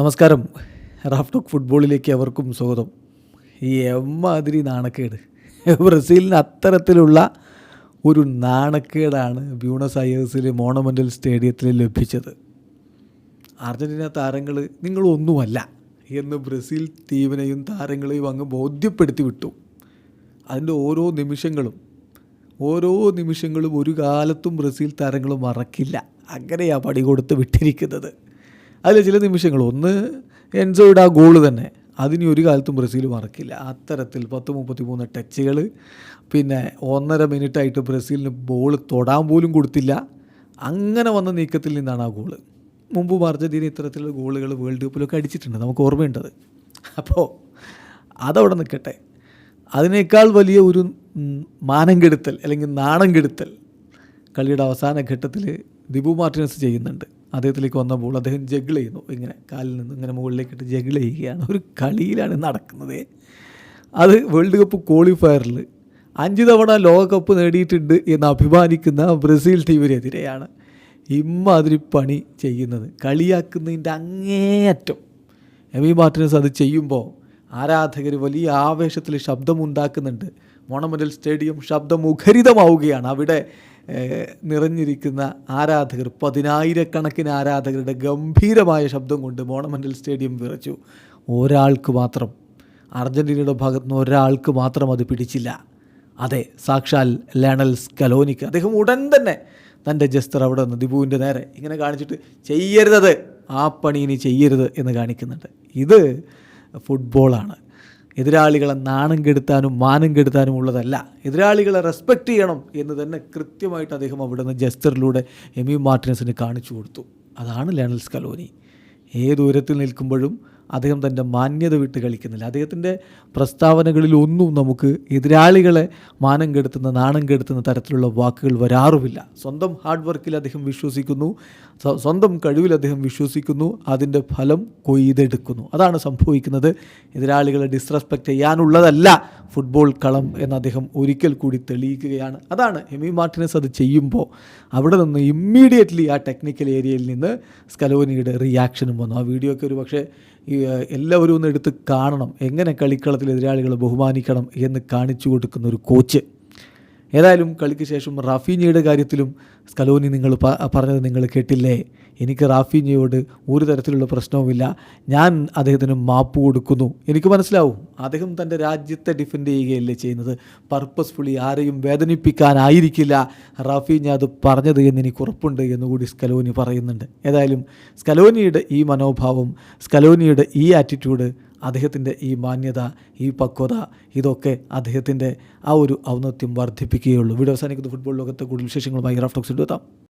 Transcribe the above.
നമസ്കാരം. Raf talk ഫുട്ബോളിലേക്ക് അവർക്കും സ്വാഗതം. ഈ എമ്മാതിരി നാണക്കേട്. ബ്രസീലിന് അത്തരത്തിലുള്ള ഒരു നാണക്കേടാണ് ബ്യൂണസ് അയേഴ്സിലെ മോണമെന്റൽ സ്റ്റേഡിയത്തിൽ ലഭിച്ചത്. അർജന്റീന താരങ്ങൾ നിങ്ങളൊന്നുമല്ല എന്ന് ബ്രസീൽ ടീമിനെയും താരങ്ങളെയും അങ്ങ് ബോധ്യപ്പെടുത്തി വിട്ടു. അതിന്റെ ഓരോ നിമിഷങ്ങളും ഓരോ നിമിഷങ്ങളും ഒരു കാലത്തും ബ്രസീൽ താരങ്ങൾ മറക്കില്ല. അങ്ങനെയാണ് പടി കൊടുത്ത് വിട്ടിരിക്കുന്നത്. അതിൽ ചില നിമിഷങ്ങൾ. ഒന്ന് എൻസോയുടെ ആ ഗോൾ തന്നെ. അതിനി ഒരു കാലത്തും ബ്രസീൽ മറക്കില്ല. അത്തരത്തിൽ പത്ത് മുപ്പത്തി മൂന്ന് ടച്ചുകൾ. പിന്നെ ഒന്നര മിനിറ്റായിട്ട് ബ്രസീലിന് ബോൾ തൊടാൻ പോലും കൊടുത്തില്ല. അങ്ങനെ വന്ന നീക്കത്തിൽ നിന്നാണ് ആ ഗോൾ. മുമ്പും അർജന്റീന ഇത്തരത്തിലുള്ള ഗോളുകൾ വേൾഡ് കപ്പിലൊക്കെ അടിച്ചിട്ടുണ്ട്. നമുക്ക് ഓർമ്മയുണ്ടത്. അപ്പോൾ അതവിടെ നിൽക്കട്ടെ. അതിനേക്കാൾ വലിയ ഒരു മാനം കെടുത്തൽ അല്ലെങ്കിൽ നാണം കെടുത്തൽ കളിയുടെ അവസാന ഘട്ടത്തിൽ ദിബു മാർട്ടിനസ് ചെയ്യുന്നുണ്ട്. അദ്ദേഹത്തിലേക്ക് വന്നപ്പോൾ അദ്ദേഹം ജഗിൾ ചെയ്യുന്നു. ഇങ്ങനെ കാലിൽ നിന്ന് ഇങ്ങനെ മുകളിലേക്കിട്ട് ജഗിൾ ചെയ്യുകയാണ്. ഒരു കളിയിലാണ് നടക്കുന്നത്. അത് വേൾഡ് കപ്പ് ക്വാളിഫയറിൽ അഞ്ച് തവണ ലോകകപ്പ് നേടിയിട്ടുണ്ട് എന്ന് അഭിമാനിക്കുന്ന ബ്രസീൽ ടീമിനെതിരെയാണ് ഇമ്മാതിരി പണി ചെയ്യുന്നത്. കളിയാക്കുന്നതിന്റെ അങ്ങേയറ്റം എമി മാർട്ടിനസ് അത് ചെയ്യുമ്പോൾ ആരാധകർ വലിയ ആവേശത്തിൽ ശബ്ദമുണ്ടാക്കുന്നുണ്ട്. മോണമെന്റൽ സ്റ്റേഡിയം ശബ്ദമുഖരിതമാവുകയാണ്. അവിടെ നിറഞ്ഞിരിക്കുന്ന ആരാധകർ പതിനായിരക്കണക്കിന് ആരാധകരുടെ ഗംഭീരമായ ശബ്ദം കൊണ്ട് മോണമെന്റൽ സ്റ്റേഡിയം വിറച്ചു. ഒരാൾക്ക് മാത്രം അർജന്റീനയുടെ ഭാഗത്തു നിന്ന് ഒരാൾക്ക് മാത്രം അത് പിടിച്ചില്ല. അതെ സാക്ഷാൽ ലണൽ സ്കലോനിക്ക്. അദ്ദേഹം ഉടൻ തന്നെ തന്റെ ജസ്റ്റർ അവിടെ നിന്ന് ദിബുവിന്റെ നേരെ ഇങ്ങനെ കാണിച്ചിട്ട് ചെയ്യരുതത് ആ പണി ഇനി ചെയ്യരുത് എന്ന് കാണിക്കുന്നുണ്ട്. ഇത് ഫുട്ബോളാണ്. എതിരാളികളെ നാണം കെടുത്താനും മാനം കെടുത്താനും ഉള്ളതല്ല. എതിരാളികളെ റെസ്പെക്റ്റ് ചെയ്യണം എന്ന് തന്നെ കൃത്യമായിട്ട് അദ്ദേഹം അവിടെ നിന്ന് ജസ്റ്ററിലൂടെ എമി മാർട്ടിനസിന് കാണിച്ചു കൊടുത്തു. അതാണ് ലയണൽ സ്കലോനി ഏത് ദൂരത്തിൽ നിൽക്കുമ്പോഴും അദ്ദേഹം തന്റെ മാന്യത വിട്ട് കളിക്കുന്നില്ല. അദ്ദേഹത്തിന്റെ പ്രസ്താവനകളിൽ ഒന്നും നമുക്ക് എതിരാളികളെ മാനം കെടുത്തുന്ന നാണം കെടുത്തുന്ന തരത്തിലുള്ള വാക്കുകൾ വരാറുമില്ല. സ്വന്തം ഹാർഡ് വർക്കിൽ അദ്ദേഹം വിശ്വസിക്കുന്നു. സ്വന്തം കഴിവിൽ അദ്ദേഹം വിശ്വസിക്കുന്നു. അതിന്റെ ഫലം കൊയ്തെടുക്കുന്നു. അതാണ് സംഭവിക്കുന്നത്. എതിരാളികളെ ഡിസ്റെസ്പെക്റ്റ് ചെയ്യാനുള്ളതല്ല ഫുട്ബോൾ കളം എന്ന് അദ്ദേഹം ഒരിക്കൽ കൂടി തെളിയിക്കുകയാണ്. അതാണ് ഹെമി മാർട്ടിനസ് അത് ചെയ്യുമ്പോൾ അവിടെ നിന്ന് ഇമ്മീഡിയറ്റ്ലി ആ ടെക്നിക്കൽ ഏരിയയിൽ നിന്ന് സ്കലോനിയുടെ റിയാക്ഷനും വന്നു. ആ വീഡിയോ ഒക്കെ ഒരു പക്ഷേ എല്ലാവരും ഒന്ന് എടുത്ത് കാണണം. എങ്ങനെ കളിക്കളത്തിൽ എതിരാളികളെ ബഹുമാനിക്കണം എന്ന് കാണിച്ചു കൊടുക്കുന്ന ഒരു കോച്ച്. ഏതായാലും കളിക്ക് ശേഷം റാഫീനിയുടെ കാര്യത്തിലും സ്കലോനി നിങ്ങൾ പറഞ്ഞത് നിങ്ങൾ കേട്ടില്ലേ? എനിക്ക് റാഫീനിയോട് ഒരു തരത്തിലുള്ള പ്രശ്നവുമില്ല. ഞാൻ അദ്ദേഹത്തിന് മാപ്പ് കൊടുക്കുന്നു. എനിക്ക് മനസ്സിലാവും. അദ്ദേഹം തന്റെ രാജ്യത്തെ ഡിഫെൻഡ് ചെയ്യുകയല്ലേ ചെയ്യുന്നത്. പർപ്പസ്ഫുള്ളി ആരെയും വേദനിപ്പിക്കാനായിരിക്കില്ല. റാഫീഞ്ഞ അത് പറഞ്ഞത് എന്ന് എനിക്ക് ഉറപ്പുണ്ട് എന്നുകൂടി സ്കലോനി പറയുന്നുണ്ട്. ഏതായാലും സ്കലോനിയുടെ ഈ മനോഭാവം സ്കലോനിയുടെ ഈ ആറ്റിറ്റ്യൂഡ് അദ്ദേഹത്തിന്റെ ഈ മാന്യത ഈ പക്വത ഇതൊക്കെ അദ്ദേഹത്തിന്റെ ആ ഒരു ഔന്നത്യം വർദ്ധിപ്പിക്കുകയുള്ളൂ. വീഡിയോ അവസാനിക്കുന്ന. ഫുട്ബോൾ ലോകത്തെ കൂടുതൽ വിശേഷങ്ങളുമായി റാഫ്റ്റോക്സ് എടുത്താം